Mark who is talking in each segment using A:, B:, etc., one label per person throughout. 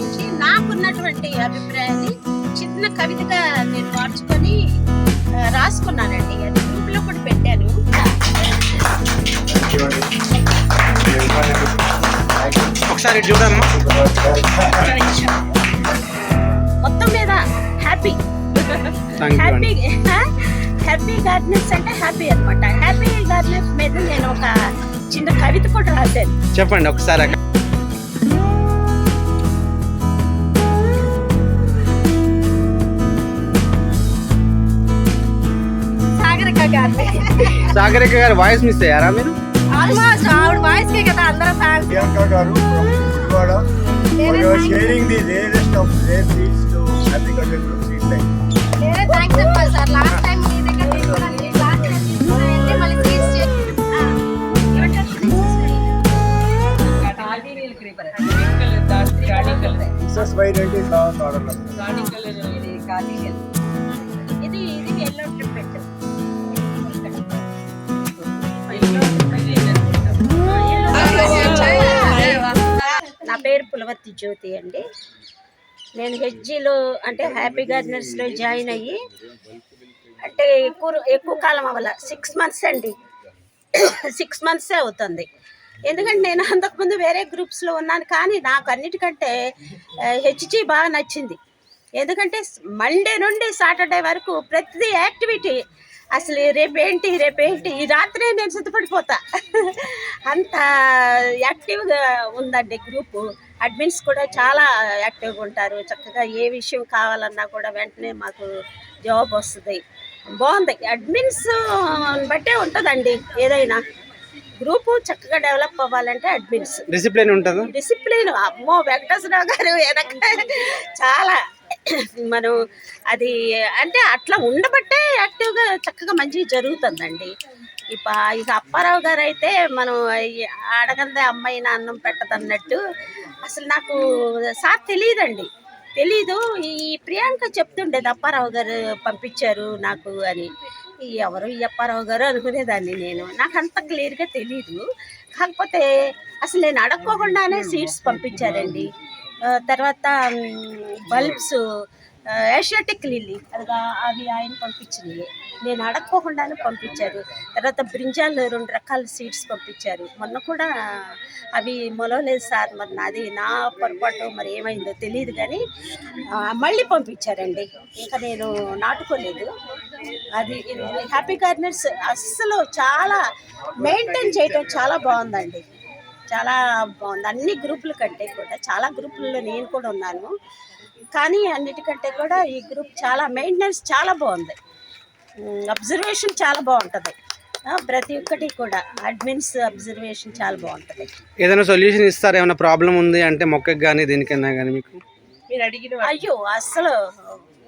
A: గురించి నాకున్నటువంటి అభిప్రాయాన్ని చిన్న కవితగా నేను మార్చుకొని రాసుకున్నానండి. అది గ్రూప్లో కూడా పెట్టాను.
B: ఒకసారి చూడమ్మా.
A: మొత్తం మీద హ్యాపీ. హ్యాపీ హ్యాపీ గార్డెనర్స్ అంటే హ్యాపీ అన్నమాట. హ్యాపీ గార్డెనర్స్ మీద నేను ఒక చిన్న కవిత కూడా రాశాను.
B: చెప్పండి ఒకసారి
A: సాగరిక గార్డెన్
B: సాగరిక గారి వాయిస్ మిస్ అయ్యారా మీరు
A: ఆల్మోస్ట్ ఆవిడ వాయిస్ కే కదా అందరూ fans
C: Priyanka garu from Gudwada for your sharing the rarest of rare seeds to Happy Country Group Seed Bank.
A: నేనే థ్యాంక్స్ చెప్పాలి సార్ లాస్ట్ టైం మీ దగ్గర తీసుకున్నాను లాస్ట్ టైం తీసుకుని వెళ్ళి మళ్ళీ seeds
C: Success variety is not order.
A: ఇది చక్రవర్తి జ్యోతి అండి. నేను హెచ్జిలో అంటే హ్యాపీ గార్డెనర్స్లో జాయిన్ అయ్యి అంటే ఎక్కువ ఎక్కువ కాలం అవ్వాల సిక్స్ మంత్స్ అండి. సిక్స్ మంత్సే అవుతుంది. ఎందుకంటే నేను అంతకుముందు వేరే గ్రూప్స్లో ఉన్నాను కానీ నాకు అన్నిటికంటే హెచ్జి బాగా నచ్చింది. ఎందుకంటే మండే నుండి సాటర్డే వరకు ప్రతిదీ యాక్టివిటీ. అసలు రేపేంటి రేపేంటి ఈ రాత్రే నేను సిద్ధపడిపోతా. అంత యాక్టివ్గా ఉందండి గ్రూపు. అడ్మిన్స్ కూడా చాలా యాక్టివ్గా ఉంటారు. చక్కగా ఏ విషయం కావాలన్నా కూడా వెంటనే మాకు జవాబు వస్తుంది. బాగుంది. అడ్మిన్స్ బట్టే ఉంటుందండి ఏదైనా. గ్రూపు చక్కగా డెవలప్ అవ్వాలంటే అడ్మిన్స్.
B: డిసిప్లిన్ ఉంటుందా?
A: డిసిప్లిన్ అమ్మో వెంకటేశ్వరరావు గారు వెనక చాలా మనం అది అంటే అట్లా ఉండబట్టే యాక్టివ్గా చక్కగా మంచిగా జరుగుతుందండి. ఇప్ప ఇక అప్పారావు గారు అయితే మనం అడగందే అమ్మాయి అన్నం పెట్టదన్నట్టు అసలు నాకు సార్ తెలియదండి. తెలీదు ఈ ప్రియాంక చెప్తుండేది అప్పారావు గారు పంపించారు నాకు అని. ఎవరు ఈ అప్పారావు గారు అనుకునేదాన్ని నేను. నాకు అంత క్లియర్గా తెలీదు. కాకపోతే అసలు నేను అడగకోకుండానే సీడ్స్ పంపించారండి. తర్వాత బల్బ్స్ ఏషియాటిక్ లిల్లీ అదిగా అవి ఆయన పంపించినవి నేను అడగకోకుండానే పంపించారు. తర్వాత బ్రింజాల్ రెండు రకాల సీడ్స్ పంపించారు. మొన్న కూడా అవి మొలవలేదు సార్ మరి నాది నా పొరపాటు మరి ఏమైందో తెలియదు కానీ మళ్ళీ పంపించారండి. ఇంకా నేను నాటుకోలేదు. అది హ్యాపీ గార్డెనర్స్ అస్సలు చాలా మెయింటైన్ చేయటం చాలా బాగుందండి. చాలా బాగుంది. అన్ని గ్రూపుల కంటే కూడా చాలా గ్రూపుల్లో నేను కూడా ఉన్నాను. కానీ అన్నిటికంటే కూడా ఈ గ్రూప్ చాలా మెయింటెనెన్స్ చాలా బాగుంది. అబ్జర్వేషన్ చాలా బాగుంటుంది. ప్రతి ఒక్కటి కూడా అడ్మిన్స్ అబ్జర్వేషన్ చాలా బాగుంటుంది.
B: ఏదైనా సొల్యూషన్ ఇస్తారు? ఏమైనా ప్రాబ్లం ఉంది అంటే మొక్కకి కానీ దీనికైనా కానీ మీకు?
A: అయ్యో అసలు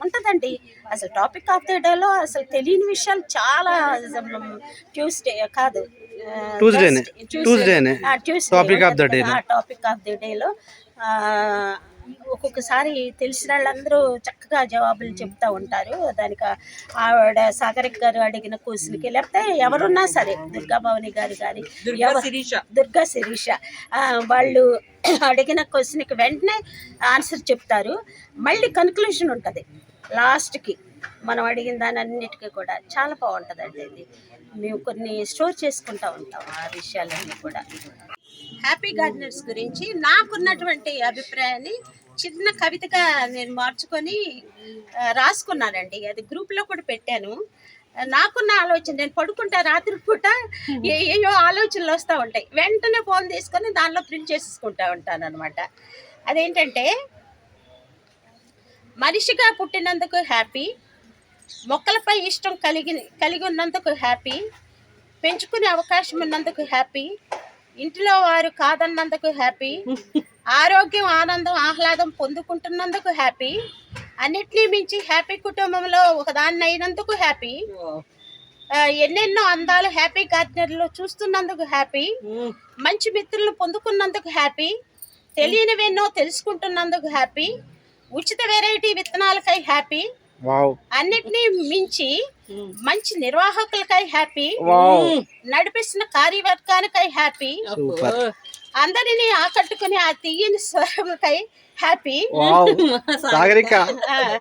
A: ఉంటుందండి. అసలు టాపిక్ ఆఫ్ ద డేలో అసలు తెలియని విషయాలు చాలా ట్యూస్డే కాదు.
B: Tuesday-నే. Topic of the day లో.
A: టాపిక్ ఆఫ్ ది డేలో ఒక్కొక్కసారి తెలిసిన వాళ్ళందరూ చక్కగా జవాబులు చెప్తా ఉంటారు. దానికి ఆవిడ సాగరిక్ గారు అడిగిన క్వశ్చన్కి లేకపోతే ఎవరున్నా సరే దుర్గా భవాని గారు కానీ దుర్గా శిరీష. వాళ్ళు అడిగిన క్వశ్చన్కి వెంటనే ఆన్సర్ చెప్తారు. మళ్ళీ కన్క్లూషన్ ఉంటుంది. లాస్ట్కి మనం అడిగిన దాని అన్నిటికీ కూడా చాలా బాగుంటుందండి ఇది. మేము కొన్ని స్టోర్ చేసుకుంటా ఉంటాం ఆ విషయాలన్నీ కూడా. హ్యాపీ గార్డెనర్స్ గురించి నాకున్నటువంటి అభిప్రాయాన్ని చిన్న కవితగా నేను మార్చుకొని రాసుకున్నానండి. అది గ్రూప్లో కూడా పెట్టాను. నాకున్న ఆలోచన నేను పడుకుంటా రాత్రి పూట ఏ ఏయో ఆలోచనలు వస్తూ ఉంటాయి. వెంటనే ఫోన్ తీసుకొని దానిలో ప్రింట్ చేసుకుంటా ఉంటాను అనమాట అదేంటంటే మనిషిగా పుట్టినందుకు హ్యాపీ మొక్కలపై ఇష్టం కలిగి కలిగి ఉన్నందుకు హ్యాపీ పెంచుకునే అవకాశం ఉన్నందుకు హ్యాపీ ఇంటిలో వారు కాదన్నందుకు హ్యాపీ ఆరోగ్యం ఆనందం ఆహ్లాదం పొందుకుంటున్నందుకు హ్యాపీ అన్నిటినీ మించి హ్యాపీ కుటుంబంలో ఒకదాన్ని అయినందుకు హ్యాపీ ఎన్నెన్నో అందాలు హ్యాపీ గార్డెనర్లో చూస్తున్నందుకు హ్యాపీ మంచి మిత్రులను పొందుకున్నందుకు హ్యాపీ తెలియనివెన్నో తెలుసుకుంటున్నందుకు హ్యాపీ ఉచిత వెరైటీ విత్తనాలకై హ్యాపీ అన్నిటినీ మించి మంచి నిర్వాహకులకై హ్యాపీ. నడిపిస్తున్న కార్యవర్గానికై హ్యాపీ. అందరినీ ఆకట్టుకుని ఆ తీయని స్వరముకై హ్యాపీ.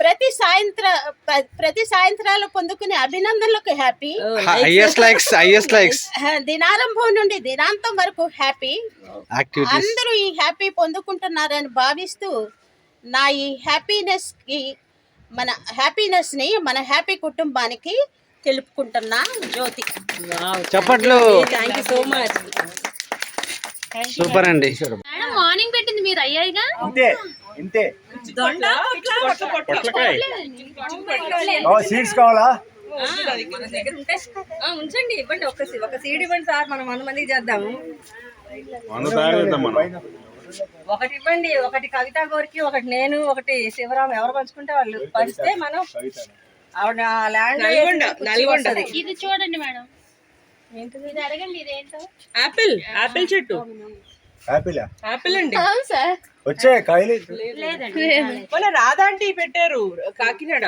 A: ప్రతి సాయంత్ర ప్ర- ప్రతి సాయంత్రాలు పొందుకునే అభినందనలకు happy.
B: Highest likes highest likes
A: ఆ, దినారంభం నుండి దినాంతం వరకు హ్యాపీ. అందరూ ఈ హ్యాపీ పొందుకుంటున్నారని భావిస్తూ నా ఈ హ్యాపీనెస్కి మన హ్యాపీనెస్ని మన హ్యాపీ కుటుంబానికి తెలుపుకుంటున్నా జ్యోతి.
B: చప్పట్లు.
D: Thank you so much
B: super అండి.
E: మేడం మార్నింగ్ పెట్టింది మీరు అయ్యాయిగా?
C: ఇంతే సీట్స్ కావాలా?
D: ఉంచండి ఇవ్వండి. ఒక సీ- ఒక సీడ్ ఇవ్వండి సార్ మనం వంద మందికి చేద్దాము. ఒకటి ఇవ్వండి ఒకటి కవిత గోరికి ఒకటి నేను ఒకటి శివరాం ఎవరు పంచుకుంటే వాళ్ళు పంచితే మనం ఆవిడ ల్యాండ్
E: ఇది చూడండి మేడం. ఇది? అడగండి ఇదేంటో.
F: యాపిల్ యాపిల్ చెట్టు.
C: హ్యాపీలా
F: యాపిల్ అండి.
E: అవును సార్.
C: వచ్చే కాయలు.
F: మన రాధాంటి పెట్టారు కాకినాడ.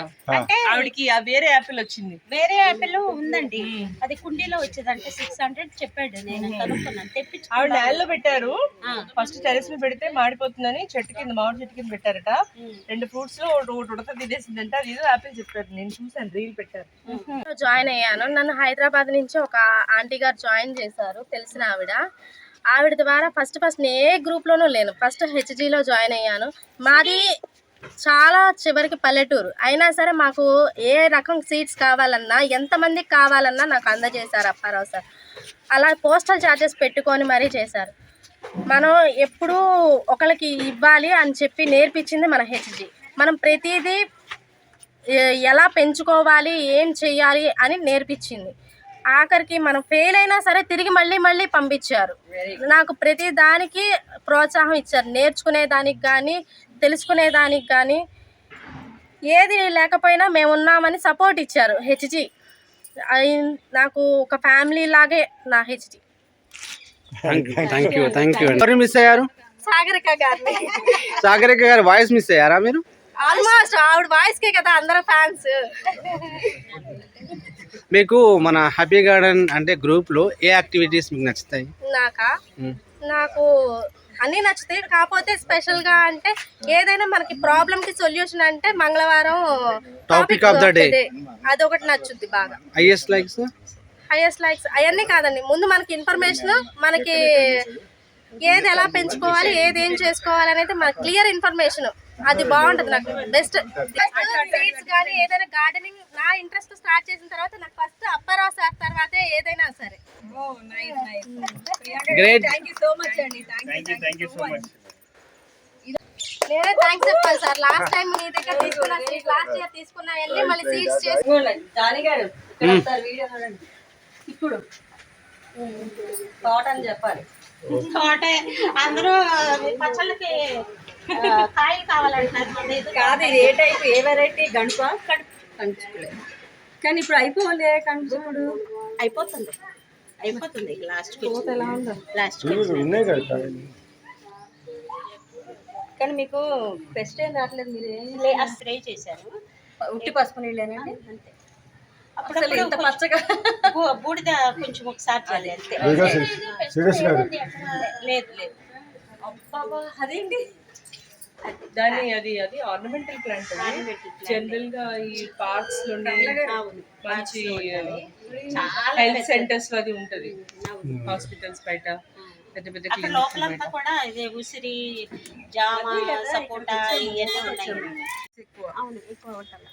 F: ఆవిడకి ఆ వేరే యాపిల్ వచ్చింది.
A: వేరే యాపిల్ ఉందండి. అది కుండీలో వచ్చేదంటే సిక్స్ హండ్రెడ్ చెప్పాడు. నేను కనుక్కున్నాను. తెప్పించు
F: ఆవిడ నేలలో పెట్టారు. ఫస్ట్ టెరెస్ మీద పెడితే మాడిపోతుందని చెట్టు కింద మామిడి చెట్టు కింద పెట్టారట. రెండు ఫ్రూట్స్లో ఒకటి ఒకటి ఉడత తినేసిందంట అది ఏదో యాపిల్ చెప్పారు. నేను చూసాను రీల్ పెట్టారు.
E: జాయిన్ అయ్యాను. నన్ను హైదరాబాద్ నుంచి ఒక ఆంటీ గారు జాయిన్ చేశారు. తెలిసిన ఆవిడ. ఆవిడ ద్వారా ఫస్ట్ ఫస్ట్ నేను ఏ గ్రూప్లోనూ లేను ఫస్ట్ హెచ్జిలో జాయిన్ అయ్యాను. మాది చాలా చివరికి పల్లెటూరు. అయినా సరే మాకు ఏ రకం సీట్స్ కావాలన్నా ఎంతమందికి కావాలన్నా నాకు అందజేశారు అప్పారావు సార్. అలా పోస్టల్ ఛార్జెస్ పెట్టుకొని మరీ చేశారు. మనం ఎప్పుడూ ఒకరికి ఇవ్వాలి అని చెప్పి నేర్పించింది మన హెచ్జి మనం ప్రతిదీ ఎలా పెంచుకోవాలి ఏం చేయాలి అని నేర్పించింది. ఆఖరికి మనం ఫెయిల్ అయినా సరే తిరిగి మళ్ళీ మళ్ళీ పంపించారు. నాకు ప్రతి దానికి ప్రోత్సాహం ఇచ్చారు. నేర్చుకునే దానికి కానీ తెలుసుకునే దానికి కానీ ఏది లేకపోయినా మేము ఉన్నామని సపోర్ట్ ఇచ్చారు హెచ్జి నాకు ఒక ఫ్యామిలీ లాగే నా HG
B: thank you thank you ఎవరు మిస్ అయ్యారు?
E: సాగరిక
B: గారి వాయిస్ మిస్ అయ్యారా మీరు?
E: ఆల్మోస్ట్ ఆవిడ వాయిస్కే కదా అందరూ ఫ్యాన్స్
B: మీకు మన హ్యాపీ గార్డెన్ అంటే గ్రూప్లో ఏ యాక్టివిటీస్ మీకు నచ్చుతాయి?
E: నాకా?
B: మ్మ్.
E: నాకు అన్నీ నచ్చుతాయి. కాకపోతే స్పెషల్గా అంటే ఏదైనా మనకి ప్రాబ్లమ్కి సొల్యూషన్ అంటే మంగళవారం
B: Topic of the day.
E: అదొకటి నచ్చుద్ది బాగా.
B: హైయెస్ట్ లైక్స్
E: హైయెస్ట్ లైక్స్ అవన్నీ కాదండి. ముందు మనకి ఇన్ఫర్మేషన్ మనకి ఏది ఎలా పెంచుకోవాలి ఏది ఏం చేసుకోవాలి అనేది మనకి క్లియర్ ఇన్ఫర్మేషన్ అది బాగుంటుంది నాకు. బెస్ట్ సీడ్స్ కానీ ఏదైనా గార్డెనింగ్ నా ఇంట్రెస్ట్ స్టార్ట్ చేసిన తర్వాత నాకు ఫస్ట్ అప్పారావు సార్ తర్వాతే ఏదైనా సరే.
B: Great
D: thank you so much అండి. థ్యాంక్ యూ సో మచ్
E: నేనే థ్యాంక్స్ చెప్పాలి సార్. లాస్ట్ టైం మీ దగ్గర తీసుకున్న సీట్ లాస్ట్ ఇయర్ తీసుకున్న వెళ్ళి మళ్ళీ సీట్స్ చేసి
D: జానీ గారు ఇక్కడ ఒకసారి వీడియో చూడండి. ఇప్పుడు తోట అని చెప్పాలి.
A: తోట అందరూ పచ్చళ్ళకి కాయలు కావాలంటున్నారు.
D: కాదు ఇది ఏ టైప్ ఏ వెరైటీ గణప? కంచుకులే కానీ ఇప్పుడు అయిపోలే కంచుకుడు
A: అయిపోతుంది. అయిపోతుంది. లాస్ట్
D: ఎలా ఉందో.
A: లాస్ట్
D: కానీ మీకు బెస్ట్ ఏం రావట్లేదు మీరు ఏం
A: స్ప్రే చేశాను.
D: ఉట్టి పసుపు నీళ్ళేనండి?
A: అంతే. అప్పుడు
D: ఇంత పచ్చగా
A: బూడిద కొంచెం ఒకసారి చాలి అంతే. లేదు లేదు.
D: అబ్బాబా అదేంటి?
F: దాన్ని అది అది ఆర్నమెంటల్ ప్లాంట్ అది. జనరల్గా ఈ పార్క్స్లోని మంచి హెల్త్ సెంటర్స్లో అది ఉంటది. హాస్పిటల్స్ బయట పెద్ద పెద్ద
A: లోపలంతా కూడా ఇదే ఉసిరి జామ సపోటా ఇవన్నీ ఉన్నాయి. అవును ఎక్కువ ఉండాలి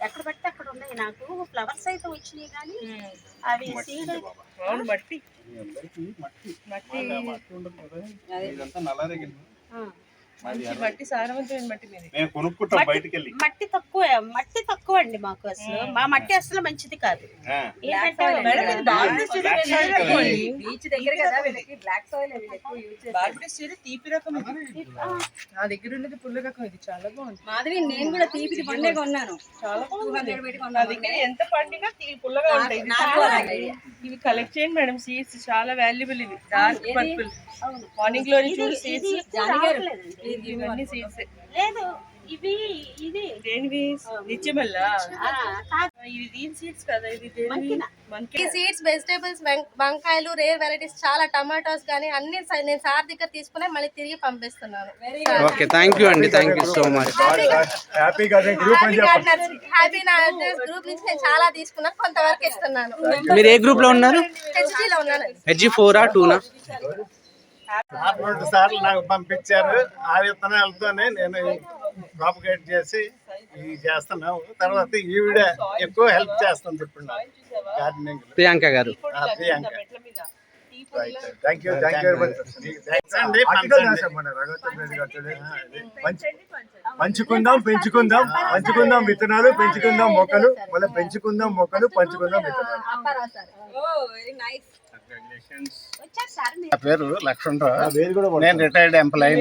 A: ఎక్కడ పడితే అక్కడ ఉన్నాయి. నాకు ఫ్లవర్స్ అయితే వచ్చినాయి కానీ అవి సీడ్
F: అవును మట్టి. మట్టి. మంచి మట్టి సారవంతమైన మట్టి మీది.
G: మేము కొనుక్కుంటాం బయటికి వెళ్ళి
A: మట్టి తక్కువ మట్టి తక్కువ అండి మాకు అసలు. మా మట్టి అసలు మంచిది కాదు.
D: బీచ్ దగ్గర బ్లాక్ సాయిల్ చేస్తారు
F: తీపి రకం నా దగ్గర ఉన్నది పుల్ల రకం ఇది. చాలా బాగుంది.
D: మాధవి నేను కూడా తీపిది పండే కొన్నాను.
F: చాలా బాగుంది. ఎంత పండినా పుల్లగా ఉంటాయి. ఇవి. కలెక్ట్ చేయండి మేడం. సీడ్స్ చాలా వాల్యుబుల్ ఇవి. డార్క్ పర్పుల్ మార్నింగ్ గ్లోరీ చూసి సీడ్స్ ఇవన్నీ సీడ్స్
A: లేదు ఇవి ఇది.
F: దేనివి? నిత్యమల్ల?
A: ఆ, కాదు,
F: ఇవి దీని సీడ్స్ కదా ఇది దేనివి?
A: మంకిన.
F: మనకి
E: ఈ సీడ్స్ వెజిటేబుల్స్ వంకాయలు రేర్ వెరైటీస్ చాలా టమాటోస్ కానీ అన్ని నేను సార్ దగ్గర తీసుకుని మళ్ళీ తిరిగి పంపిస్తున్నాను.
B: ఓకే థ్యాంక్ యూ అండి. Thank you so much
C: happy garden group అని చెప్పండి.
E: హ్యాపీ గ్రూప్ నుంచి నేను చాలా తీసుకున్నాను. కొంతవరకు ఇస్తున్నాను.
B: మీరు ఏ గ్రూప్లో ఉన్నారు?
E: హెచ్డీలో ఉన్నాను.
B: హెచ్జి ఫోరా టూనా
C: రెండు సార్లు నాకు పంపించారు. ఆ విత్తనాలతోనే నేను ప్రాపగేట్ చేసి ఇవి చేస్తున్నాం తర్వాత ఈవిడ ఎక్కువ హెల్ప్ చేస్తుంది ఇప్పుడు గార్డెనింగ్
B: ప్రియాంక గారు.
C: Priyanka. Thank you thank you.
G: పంచుకుందాం పెంచుకుందాం పంచుకుందాం విత్తనాలు పెంచుకుందాం మొక్కలు మళ్ళీ పెంచుకుందాం మొక్కలు పంచుకుందాం విత్తనాలు.
C: నా పేరు లక్ష్మణరావు నేను retired employee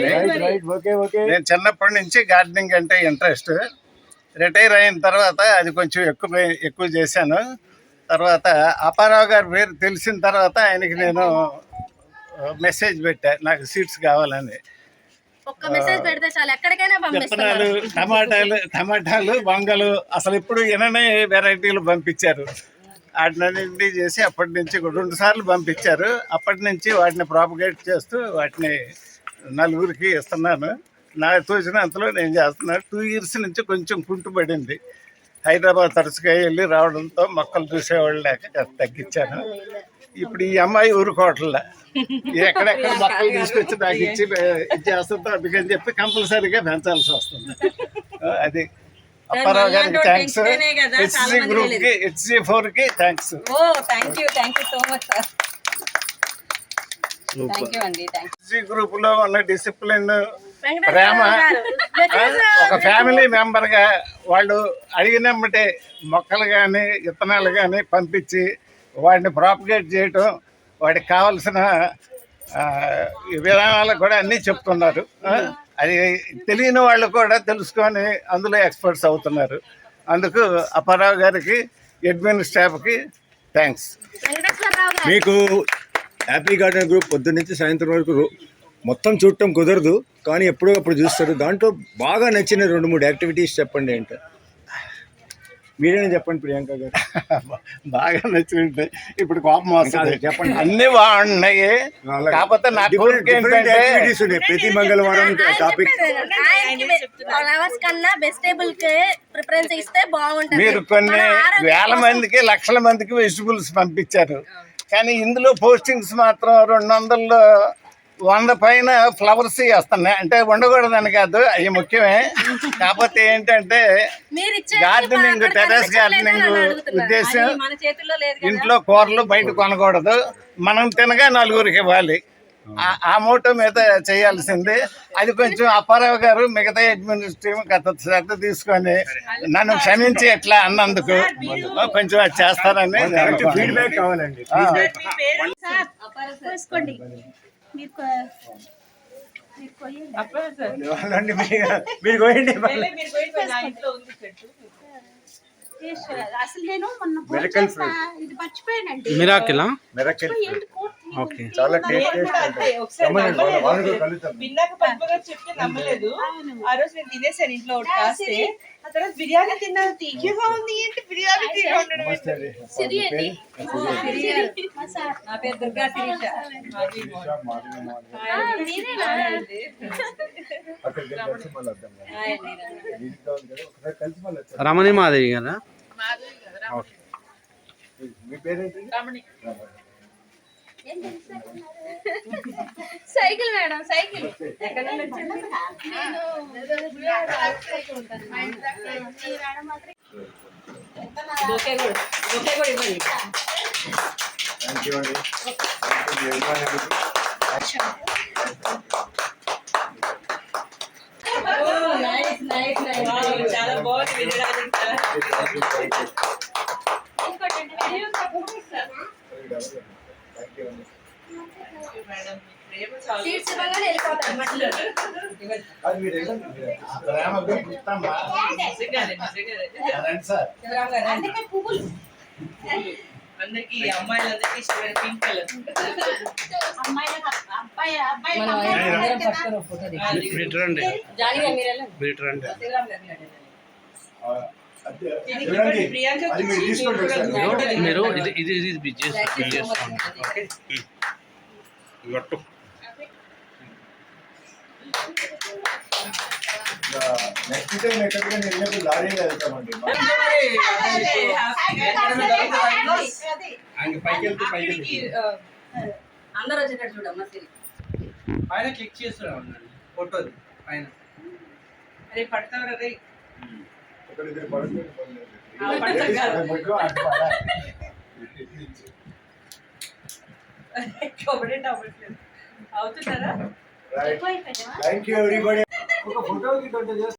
G: right okay okay
C: నేను చిన్నప్పటి నుంచి గార్డెనింగ్ అంటే ఇంట్రెస్ట్ రిటైర్ అయిన తర్వాత అది కొంచెం ఎక్కువ ఎక్కువ చేశాను. తర్వాత అప్పారావు గారి పేరు తెలిసిన తర్వాత ఆయనకి నేను మెసేజ్ పెట్టా. నాకు సీట్స్ కావాలని.
E: ఒక్క మెసేజ్ పెడితే చాలు. ఎక్కడికైనా
C: విత్తనాలు టమాటాలు టమాటాలు వంగలు అసలు ఇప్పుడు ఎననే వెరైటీలు పంపించారు. వాటినన్నింటినీ చేసి అప్పటి నుంచి రెండు సార్లు పంపించారు. అప్పటి నుంచి వాటిని ప్రాపగేట్ చేస్తూ వాటిని నలుగురికి ఇస్తున్నాను. నాకు తోచినంతలో నేను చేస్తున్నాను. టూ ఇయర్స్ నుంచి కొంచెం కుంటుపడింది. హైదరాబాద్ తరచుగా వెళ్ళి రావడంతో మొక్కలు చూసేవాళ్ళు లేక తగ్గించాను. ఇప్పుడు ఈ అమ్మాయి ఊరుకోవట్లా. ఎక్కడెక్కడ మొక్కలు తీసుకొచ్చి నాకు ఇచ్చి ఇది చేస్తుంటే అందుకని చెప్పి కంపల్సరీగా పెంచాల్సి వస్తుంది. అది అప్పారావు గారికి థ్యాంక్స్ హెచ్సి గ్రూప్కి హెచ్సి ఫోర్కి thanks
D: oh thank you thank you so much sir thank you అండి థ్యాంక్
C: హెచ్సి గ్రూప్లో ఉన్న డిసిప్లిన్ ప్రేమ ఒక ఫ్యామిలీ మెంబర్గా వాళ్ళు అడిగినమ్మటే మొక్కలు కానీ విత్తనాలు కానీ పంపించి వాటిని ప్రాపగేట్ చేయటం వాటికి కావలసిన విధానాలు కూడా అన్నీ చెప్తున్నారు. అది తెలియని వాళ్ళు కూడా తెలుసుకొని అందులో ఎక్స్పర్ట్స్ అవుతున్నారు. అందుకు అప్పారావు గారికి అడ్మిన్ స్టాఫ్కి థ్యాంక్స్
G: మీకు హ్యాపీ గార్డెన్ గ్రూప్ పొద్దు నుంచి సాయంత్రం వరకు మొత్తం చూడటం కుదరదు కానీ ఎప్పుడో అప్పుడు చూస్తారు. దాంట్లో బాగా నచ్చిన రెండు మూడు యాక్టివిటీస్ చెప్పండి ఏంటో? మీరేనా చెప్పండి ప్రియాంక గారు?
C: బాగా నచ్చినట్టు ఇప్పుడు కోపం వస్తుంది.
G: చెప్పండి.
C: అన్ని బాగున్నాయి. కాకపోతే నా కోరిక ఏంటంటే
G: ప్రతి మంగళవారం టాపిక్
E: ఫ్లవర్స్ కన్నా వెజిటేబుల్కి ప్రిఫరెన్స్ ఇస్తే బాగుంటది.
C: మీరు కొన్ని వేల మందికి లక్షల మందికి వెజిటబుల్స్ పంపించారు. కానీ ఇందులో పోస్టింగ్స్ మాత్రం రెండు వందల్లో వంద పైన ఫ్లవర్స్ వస్తున్నాయి అంటే ఉండకూడదని కాదు అవి ముఖ్యమే. కాకపోతే ఏంటంటే
E: మీరు ఇచ్చే
C: గార్డెనింగ్ టెర్రస్ గార్డెనింగ్ ఉద్దేశం
D: మన చేతుల్లో లేదు కదా?
C: ఇంట్లో కూరలు బయట కొనకూడదు. మనం తినగా నలుగురికి ఇవ్వాలి. ఆ- ఆ మోటో మీద చేయాల్సింది. అది కొంచెం అప్పారావు గారు మిగతా అడ్మినిస్ట్రేటివ్ గత శ్రద్ధ తీసుకొని నన్ను క్షమించి ఎట్లా అన్నందుకు కొంచెం అది చేస్తారని.
G: ఫీడ్బ్యాక్ కావాలండి.
A: మీరు అసలు నేను మొన్న ఇది మర్చిపోయానండి.
B: మిరాకిలా
G: మిరకల్
A: ఏంటి తిని
B: ఓకే.
G: చాలా టేస్ట్.
F: విన్నాక చెప్తే నమ్మలేదు. ఆ రోజు నేను తినేసాను ఇంట్లో ఒకటి కాస్తే. ఆ తర్వాత బిర్యానీ తిన్నాను. తీయగా ఉంది ఏంటి? బిర్యానీ.
B: రమణి మాదేవి కదా?
G: మీ పేరేంటి?
E: Cycle madam cycle.
D: ఎక్కడ నుండి వచ్చింది? బొకే
F: అందరికి అమ్మాయిలందరికీ ఇష్టమైన పింక్ కలర్
D: అమ్మాయిలండి
B: మీరు ఇది ఇది ఇది
D: బిజీ
B: బిజీ ఓకే గట్టు
G: నెక్స్ట్ టైం
D: ఎక్కడికి
B: పైన క్లిక్ చేస్తున్నాం ఫోటో పైన
F: అరే పడతావు కదా పడుతుంది అవ్వట్లేదు. అవుతున్నారా
G: థ్యాంక్ యూ ఎవ్రీబడి ఒక ఫోటో